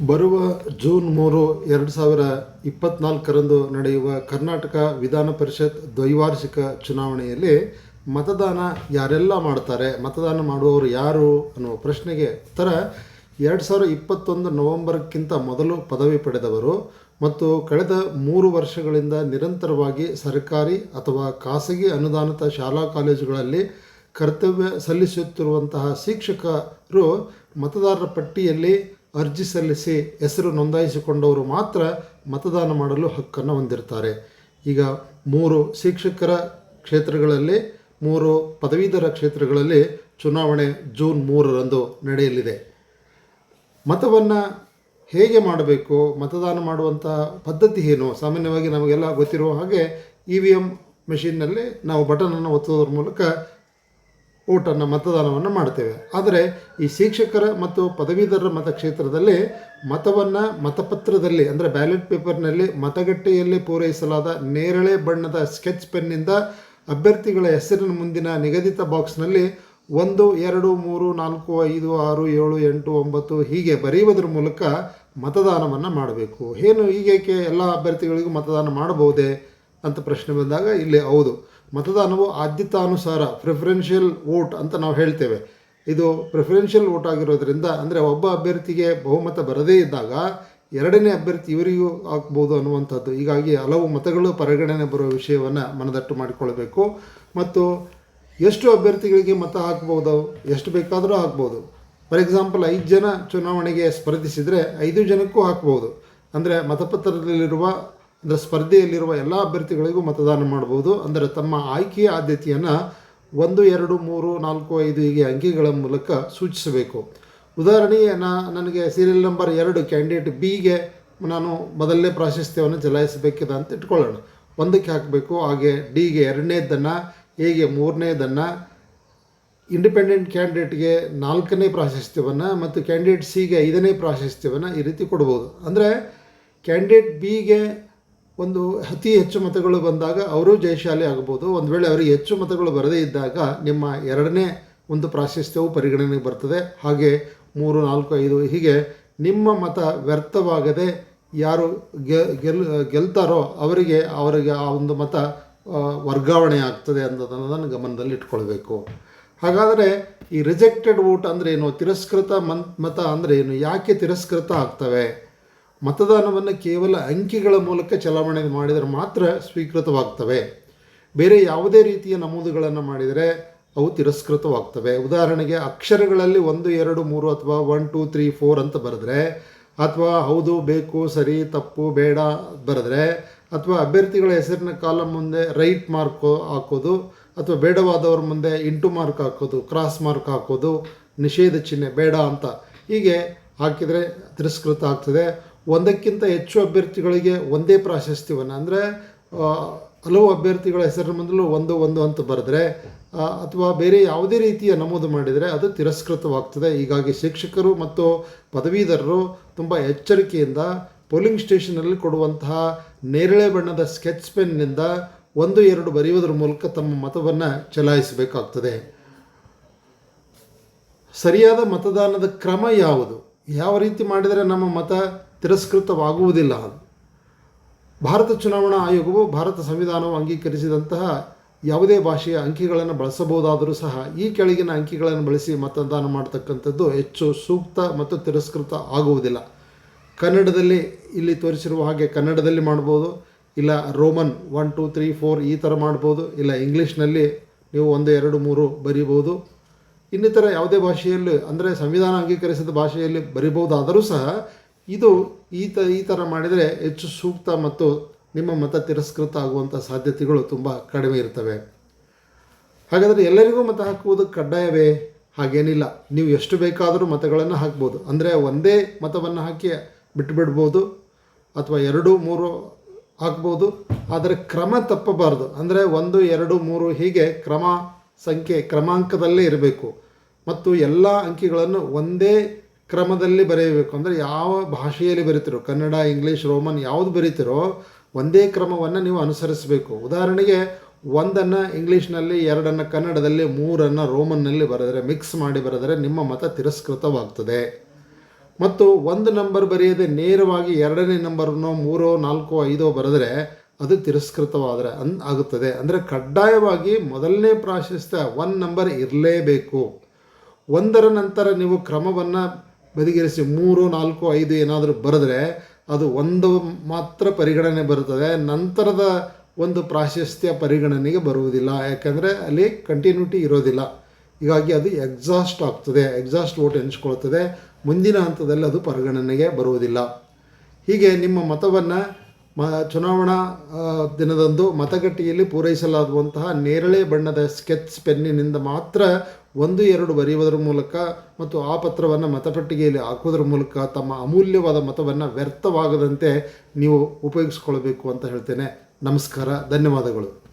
ಬರುವ ಜೂನ್ ಮೂರು ಎರಡು ಸಾವಿರ ಇಪ್ಪತ್ನಾಲ್ಕರಂದು ನಡೆಯುವ ಕರ್ನಾಟಕ ವಿಧಾನ ಪರಿಷತ್ ದ್ವೈವಾರ್ಷಿಕ ಚುನಾವಣೆಯಲ್ಲಿ ಮತದಾನ ಯಾರೆಲ್ಲ ಮಾಡ್ತಾರೆ, ಮತದಾನ ಮಾಡುವವರು ಯಾರು ಅನ್ನುವ ಪ್ರಶ್ನೆಗೆ ಉತ್ತರ ಎರಡು ಸಾವಿರ ಇಪ್ಪತ್ತೊಂದು ನವೆಂಬರ್ಕ್ಕಿಂತ ಮೊದಲು ಪದವಿ ಪಡೆದವರು ಮತ್ತು ಕಳೆದ ಮೂರು ವರ್ಷಗಳಿಂದ ನಿರಂತರವಾಗಿ ಸರ್ಕಾರಿ ಅಥವಾ ಖಾಸಗಿ ಅನುದಾನಿತ ಶಾಲಾ ಕಾಲೇಜುಗಳಲ್ಲಿ ಕರ್ತವ್ಯ ಸಲ್ಲಿಸುತ್ತಿರುವಂತಹ ಶಿಕ್ಷಕರು ಮತದಾರರ ಪಟ್ಟಿಯಲ್ಲಿ ಅರ್ಜಿ ಸಲ್ಲಿಸಿ ಹೆಸರು ನೋಂದಾಯಿಸಿಕೊಂಡವರು ಮಾತ್ರ ಮತದಾನ ಮಾಡಲು ಹಕ್ಕನ್ನು ಹೊಂದಿರ್ತಾರೆ ಈಗ ಮೂರು ಶಿಕ್ಷಕರ ಕ್ಷೇತ್ರಗಳಲ್ಲಿ, ಮೂರು ಪದವೀಧರ ಕ್ಷೇತ್ರಗಳಲ್ಲಿ ಚುನಾವಣೆ ಜೂನ್ ಮೂರರಂದು ನಡೆಯಲಿದೆ. ಮತವನ್ನು ಹೇಗೆ ಮಾಡಬೇಕು, ಮತದಾನ ಮಾಡುವಂಥ ಪದ್ಧತಿ ಏನು? ಸಾಮಾನ್ಯವಾಗಿ ನಮಗೆಲ್ಲ ಗೊತ್ತಿರುವ ಹಾಗೆ ಇ ವಿ ಎಂ ಮೆಷಿನ್ನಲ್ಲಿ ನಾವು ಬಟನನ್ನು ಒತ್ತುವುದರ ಮೂಲಕ ಓಟನ್ನು ಮತದಾನವನ್ನು ಮಾಡ್ತೇವೆ. ಆದರೆ ಈ ಶಿಕ್ಷಕರ ಮತ್ತು ಪದವೀಧರರ ಮತಕ್ಷೇತ್ರದಲ್ಲಿ ಮತವನ್ನು ಮತಪತ್ರದಲ್ಲಿ ಅಂದರೆ ಬ್ಯಾಲೆಟ್ ಪೇಪರ್ನಲ್ಲಿ ಮತಗಟ್ಟೆಯಲ್ಲಿ ಪೂರೈಸಲಾದ ನೇರಳೆ ಬಣ್ಣದ ಸ್ಕೆಚ್ ಪೆನ್ನಿಂದ ಅಭ್ಯರ್ಥಿಗಳ ಹೆಸರಿನ ಮುಂದಿನ ನಿಗದಿತ ಬಾಕ್ಸ್ನಲ್ಲಿ ಒಂದು, ಎರಡು, ಮೂರು, ನಾಲ್ಕು, ಐದು, ಆರು, ಏಳು, ಎಂಟು, ಒಂಬತ್ತು ಹೀಗೆ ಬರೆಯುವುದರ ಮೂಲಕ ಮತದಾನವನ್ನು ಮಾಡಬೇಕು. ಏನು ಈಗೇಕೆ ಎಲ್ಲ ಅಭ್ಯರ್ಥಿಗಳಿಗೂ ಮತದಾನ ಮಾಡಬಹುದೇ ಅಂತ ಪ್ರಶ್ನೆ ಬಂದಾಗ ಇಲ್ಲಿ ಹೌದು. ಮತದಾನವು ಆದ್ಯತಾನುಸಾರ ಪ್ರಿಫರೆನ್ಷಿಯಲ್ ವೋಟ್ ಅಂತ ನಾವು ಹೇಳ್ತೇವೆ. ಇದು ಪ್ರಿಫರೆನ್ಷಿಯಲ್ ವೋಟ್ ಆಗಿರೋದ್ರಿಂದ ಅಂದರೆ ಒಬ್ಬ ಅಭ್ಯರ್ಥಿಗೆ ಬಹುಮತ ಬರದೇ ಇದ್ದಾಗ ಎರಡನೇ ಅಭ್ಯರ್ಥಿ ಇವರಿಗೂ ಆಗ್ಬೋದು ಅನ್ನುವಂಥದ್ದು. ಹೀಗಾಗಿ ಹಲವು ಮತಗಳು ಪರಿಗಣನೆ ಬರುವ ವಿಷಯವನ್ನು ಮನದಟ್ಟು ಮಾಡಿಕೊಳ್ಬೇಕು ಮತ್ತು ಎಷ್ಟು ಅಭ್ಯರ್ಥಿಗಳಿಗೆ ಮತ ಹಾಕ್ಬೋದು, ಎಷ್ಟು ಬೇಕಾದರೂ ಹಾಕ್ಬೋದು. ಫಾರ್ ಎಕ್ಸಾಂಪಲ್ ಐದು ಜನ ಚುನಾವಣೆಗೆ ಸ್ಪರ್ಧಿಸಿದರೆ ಐದು ಜನಕ್ಕೂ ಹಾಕ್ಬೋದು. ಅಂದರೆ ಮತಪತ್ರದಲ್ಲಿರುವ ಅಂದರೆ ಸ್ಪರ್ಧೆಯಲ್ಲಿರುವ ಎಲ್ಲ ಅಭ್ಯರ್ಥಿಗಳಿಗೂ ಮತದಾನ ಮಾಡ್ಬೋದು ಅಂದರೆ ತಮ್ಮ ಆಯ್ಕೆಯ ಆದ್ಯತೆಯನ್ನು ಒಂದು, ಎರಡು, ಮೂರು, ನಾಲ್ಕು, ಐದು ಹೀಗೆ ಅಂಕಿಗಳ ಮೂಲಕ ಸೂಚಿಸಬೇಕು. ಉದಾಹರಣೆಗೆ ನನಗೆ ಸೀರಿಯಲ್ ನಂಬರ್ ಎರಡು ಕ್ಯಾಂಡಿಡೇಟ್ ಬಿಗೆ ನಾನು ಮೊದಲನೇ ಪ್ರಾಶಸ್ತ್ಯವನ್ನು ಚಲಾಯಿಸಬೇಕಿದೆ ಅಂತ ಇಟ್ಕೊಳ್ಳೋಣ. ಒಂದಕ್ಕೆ ಹಾಕಬೇಕು, ಹಾಗೆ ಡಿಗೆ ಎರಡನೇದನ್ನು ಎಗೆ ಮೂರನೇದನ್ನು ಇಂಡಿಪೆಂಡೆಂಟ್ ಕ್ಯಾಂಡಿಡೇಟ್ಗೆ ನಾಲ್ಕನೇ ಪ್ರಾಶಸ್ತ್ಯವನ್ನು ಮತ್ತು ಕ್ಯಾಂಡಿಡೇಟ್ ಸಿಗೆ ಐದನೇ ಪ್ರಾಶಸ್ತ್ಯವನ್ನು ಈ ರೀತಿ ಕೊಡ್ಬೋದು. ಅಂದರೆ ಕ್ಯಾಂಡಿಡೇಟ್ ಬಿಗೆ ಒಂದು ಅತಿ ಹೆಚ್ಚು ಮತಗಳು ಬಂದಾಗ ಅವರು ಜಯಶಾಲಿ ಆಗ್ಬೋದು. ಒಂದು ವೇಳೆ ಅವರಿಗೆ ಹೆಚ್ಚು ಮತಗಳು ಬರದೇ ಇದ್ದಾಗ ನಿಮ್ಮ ಎರಡನೇ ಒಂದು ಪ್ರಾಶಸ್ತ್ಯವು ಪರಿಗಣನೆಗೆ ಬರ್ತದೆ. ಹಾಗೆ ಮೂರು, ನಾಲ್ಕು, ಐದು ಹೀಗೆ ನಿಮ್ಮ ಮತ ವ್ಯರ್ಥವಾಗದೆ ಯಾರು ಗೆಲ್, ಗೆಲ್ತಾರೋ ಅವರಿಗೆ ಅವರಿಗೆ ಆ ಒಂದು ಮತ ವರ್ಗಾವಣೆ ಆಗ್ತದೆ ಅನ್ನೋದನ್ನು ಗಮನದಲ್ಲಿ ಇಟ್ಕೊಳ್ಬೇಕು. ಹಾಗಾದರೆ ಈ ರಿಜೆಕ್ಟೆಡ್ ವೋಟ್ ಅಂದರೆ ಏನು? ತಿರಸ್ಕೃತ ಮನ್, ಮತ ಅಂದರೆ ಏನು? ಯಾಕೆ ತಿರಸ್ಕೃತ ಆಗ್ತವೆ? ಮತದಾನವನ್ನು ಕೇವಲ ಅಂಕಿಗಳ ಮೂಲಕ ಚಲಾವಣೆ ಮಾಡಿದರೆ ಮಾತ್ರ ಸ್ವೀಕೃತವಾಗ್ತವೆ. ಬೇರೆ ಯಾವುದೇ ರೀತಿಯ ನಮೂದುಗಳನ್ನು ಮಾಡಿದರೆ ಅವು ತಿರಸ್ಕೃತವಾಗ್ತವೆ. ಉದಾಹರಣೆಗೆ ಅಕ್ಷರಗಳಲ್ಲಿ ಒಂದು, ಎರಡು, ಮೂರು ಅಥವಾ ಒನ್, ಟೂ, ತ್ರೀ, ಫೋರ್ ಅಂತ ಬರೆದ್ರೆ, ಅಥವಾ ಹೌದು, ಬೇಕು, ಸರಿ, ತಪ್ಪು, ಬೇಡ ಬರೆದ್ರೆ, ಅಥವಾ ಅಭ್ಯರ್ಥಿಗಳ ಹೆಸರಿನ ಕಾಲಮ್ ಮುಂದೆ ರೈಟ್ ಮಾರ್ಕ್ ಹಾಕೋದು, ಅಥವಾ ಬೇಡವಾದವ್ರ ಮುಂದೆ ಇಂಟು ಮಾರ್ಕ್ ಹಾಕೋದು, ಕ್ರಾಸ್ ಮಾರ್ಕ್ ಹಾಕೋದು, ನಿಷೇಧ ಚಿಹ್ನೆ ಬೇಡ ಅಂತ ಹೀಗೆ ಹಾಕಿದರೆ ತಿರಸ್ಕೃತ ಆಗ್ತದೆ. ಒಂದಕ್ಕಿಂತ ಹೆಚ್ಚು ಅಭ್ಯರ್ಥಿಗಳಿಗೆ ಒಂದೇ ಪ್ರಾಶಸ್ತ್ಯವನ್ನು, ಅಂದರೆ ಹಲವು ಅಭ್ಯರ್ಥಿಗಳ ಹೆಸರಿನ ಮೊದಲು ಒಂದು ಒಂದು ಅಂತ ಬರೆದ್ರೆ ಅಥವಾ ಬೇರೆ ಯಾವುದೇ ರೀತಿಯ ನಮೂದು ಮಾಡಿದರೆ ಅದು ತಿರಸ್ಕೃತವಾಗ್ತದೆ. ಹೀಗಾಗಿ ಶಿಕ್ಷಕರು ಮತ್ತು ಪದವೀಧರರು ತುಂಬ ಎಚ್ಚರಿಕೆಯಿಂದ ಪೋಲಿಂಗ್ ಸ್ಟೇಷನಲ್ಲಿ ಕೊಡುವಂತಹ ನೇರಳೆ ಬಣ್ಣದ ಸ್ಕೆಚ್ ಪೆನ್ನಿಂದ ಒಂದು, ಎರಡು ಬರೆಯುವುದರ ಮೂಲಕ ತಮ್ಮ ಮತವನ್ನು ಚಲಾಯಿಸಬೇಕಾಗ್ತದೆ. ಸರಿಯಾದ ಮತದಾನದ ಕ್ರಮ ಯಾವುದು? ಯಾವ ರೀತಿ ಮಾಡಿದರೆ ನಮ್ಮ ಮತ ತಿರಸ್ಕೃತವಾಗುವುದಿಲ್ಲ. ಭಾರತ ಚುನಾವಣಾ ಆಯೋಗವು ಭಾರತ ಸಂವಿಧಾನವು ಅಂಗೀಕರಿಸಿದಂತಹ ಯಾವುದೇ ಭಾಷೆಯ ಅಂಕಿಗಳನ್ನು ಬಳಸಬಹುದಾದರೂ ಸಹ ಈ ಕೆಳಗಿನ ಅಂಕಿಗಳನ್ನು ಬಳಸಿ ಮತದಾನ ಮಾಡತಕ್ಕಂಥದ್ದು ಹೆಚ್ಚು ಸೂಕ್ತ ಮತ್ತು ತಿರಸ್ಕೃತ ಆಗುವುದಿಲ್ಲ. ಕನ್ನಡದಲ್ಲಿ ಇಲ್ಲಿ ತೋರಿಸಿರುವ ಹಾಗೆ ಕನ್ನಡದಲ್ಲಿ ಮಾಡ್ಬೋದು, ಇಲ್ಲ Roman one, two, three, four ಈ ಥರ ಮಾಡ್ಬೋದು, ಇಲ್ಲ ಇಂಗ್ಲೀಷ್ನಲ್ಲಿ ನೀವು ಒಂದು, ಎರಡು, ಮೂರು ಬರೀಬೋದು. ಇನ್ನಿತರ ಯಾವುದೇ ಭಾಷೆಯಲ್ಲಿ, ಅಂದರೆ ಸಂವಿಧಾನ ಅಂಗೀಕರಿಸಿದ ಭಾಷೆಯಲ್ಲಿ ಬರಿಬೋದಾದರೂ ಸಹ ಇದು ಈ ತ, ಈ ಥರ ಮಾಡಿದರೆ ಹೆಚ್ಚು ಸೂಕ್ತ ಮತ್ತು ನಿಮ್ಮ ಮತ ತಿರಸ್ಕೃತ ಆಗುವಂಥ ಸಾಧ್ಯತೆಗಳು ತುಂಬ ಕಡಿಮೆ ಇರ್ತವೆ. ಹಾಗಾದರೆ ಎಲ್ಲರಿಗೂ ಮತ ಹಾಕುವುದು ಕಡ್ಡಾಯವೇ? ಹಾಗೇನಿಲ್ಲ. ನೀವು ಎಷ್ಟು ಬೇಕಾದರೂ ಮತಗಳನ್ನು ಹಾಕ್ಬೋದು. ಅಂದರೆ ಒಂದೇ ಮತವನ್ನು ಹಾಕಿ ಬಿಟ್ಟುಬಿಡ್ಬೋದು ಅಥವಾ ಎರಡು, ಮೂರು ಹಾಕ್ಬೋದು. ಆದರೆ ಕ್ರಮ ತಪ್ಪಬಾರ್ದು. ಅಂದರೆ ಒಂದು, ಎರಡು, ಮೂರು ಹೀಗೆ ಕ್ರಮ ಸಂಖ್ಯೆ ಕ್ರಮಾಂಕದಲ್ಲೇ ಇರಬೇಕು. ಮತ್ತು ಎಲ್ಲ ಅಂಕಿಗಳನ್ನು ಒಂದೇ ಕ್ರಮದಲ್ಲಿ ಬರೆಯಬೇಕು ಅಂದರೆ ಯಾವ ಭಾಷೆಯಲ್ಲಿ ಬರೀತಿರೋ, ಕನ್ನಡ, ಇಂಗ್ಲೀಷ್, ರೋಮನ್ ಯಾವುದು ಬರೀತಿರೋ ಒಂದೇ ಕ್ರಮವನ್ನು ನೀವು ಅನುಸರಿಸಬೇಕು. ಉದಾಹರಣೆಗೆ ಒಂದನ್ನು ಇಂಗ್ಲೀಷ್ನಲ್ಲಿ, ಎರಡನ್ನು ಕನ್ನಡದಲ್ಲಿ, ಮೂರನ್ನು ರೋಮನ್ನಲ್ಲಿ ಬರೆದರೆ ಮಿಕ್ಸ್ ಮಾಡಿ ಬರೆದರೆ ನಿಮ್ಮ ಮತ ತಿರಸ್ಕೃತವಾಗ್ತದೆ. ಮತ್ತು ಒಂದು ನಂಬರ್ ಬರೆಯದೆ ನೇರವಾಗಿ ಎರಡನೇ ನಂಬರನ್ನು ಮೂರೋ, ನಾಲ್ಕೋ, ಐದೋ ಬರೆದರೆ ಅದು ತಿರಸ್ಕೃತವಾದರೆ ಅನ್, ಆಗುತ್ತದೆ. ಅಂದರೆ ಕಡ್ಡಾಯವಾಗಿ ಮೊದಲನೇ ಪ್ರಾಶಸ್ತ್ಯ ಒನ್ ನಂಬರ್ ಇರಲೇಬೇಕು. ಒಂದರ ನಂತರ ನೀವು ಕ್ರಮವನ್ನು ಬದಿಗಿರಿಸಿ ಮೂರು, ನಾಲ್ಕು, ಐದು ಏನಾದರೂ ಬರೆದ್ರೆ ಅದು ಒಂದು ಮಾತ್ರ ಪರಿಗಣನೆ ಬರುತ್ತದೆ. ನಂತರದ ಒಂದು ಪ್ರಾಶಸ್ತ್ಯ ಪರಿಗಣನೆಗೆ ಬರುವುದಿಲ್ಲ. ಯಾಕೆಂದರೆ ಅಲ್ಲಿ ಕಂಟಿನ್ಯೂಟಿ ಇರೋದಿಲ್ಲ. ಹೀಗಾಗಿ ಅದು ಎಕ್ಸಾಸ್ಟ್ ಆಗ್ತದೆ. ಎಕ್ಸಾಸ್ಟ್ ವೋಟ್ ಎನಿಸ್ಕೊಳ್ತದೆ. ಮುಂದಿನ ಹಂತದಲ್ಲಿ ಅದು ಪರಿಗಣನೆಗೆ ಬರುವುದಿಲ್ಲ. ಹೀಗೆ ನಿಮ್ಮ ಮತವನ್ನು ಮ, ಚುನಾವಣಾ ದಿನದಂದು ಮತಗಟ್ಟೆಯಲ್ಲಿ ಪೂರೈಸಲಾಗುವಂತಹ ನೇರಳೆ ಬಣ್ಣದ ಸ್ಕೆಚ್ ಪೆನ್ನಿನಿಂದ ಮಾತ್ರ ಒಂದು, ಎರಡು ಬರೆಯುವುದರ ಮೂಲಕ ಮತ್ತು ಆ ಪತ್ರವನ್ನು ಮತಪೆಟ್ಟಿಗೆಯಲ್ಲಿ ಹಾಕುವುದರ ಮೂಲಕ ತಮ್ಮ ಅಮೂಲ್ಯವಾದ ಮತವನ್ನು ವ್ಯರ್ಥವಾಗದಂತೆ ನೀವು ಉಪಯೋಗಿಸ್ಕೊಳ್ಬೇಕು ಅಂತ ಹೇಳ್ತೇನೆ. ನಮಸ್ಕಾರ, ಧನ್ಯವಾದಗಳು.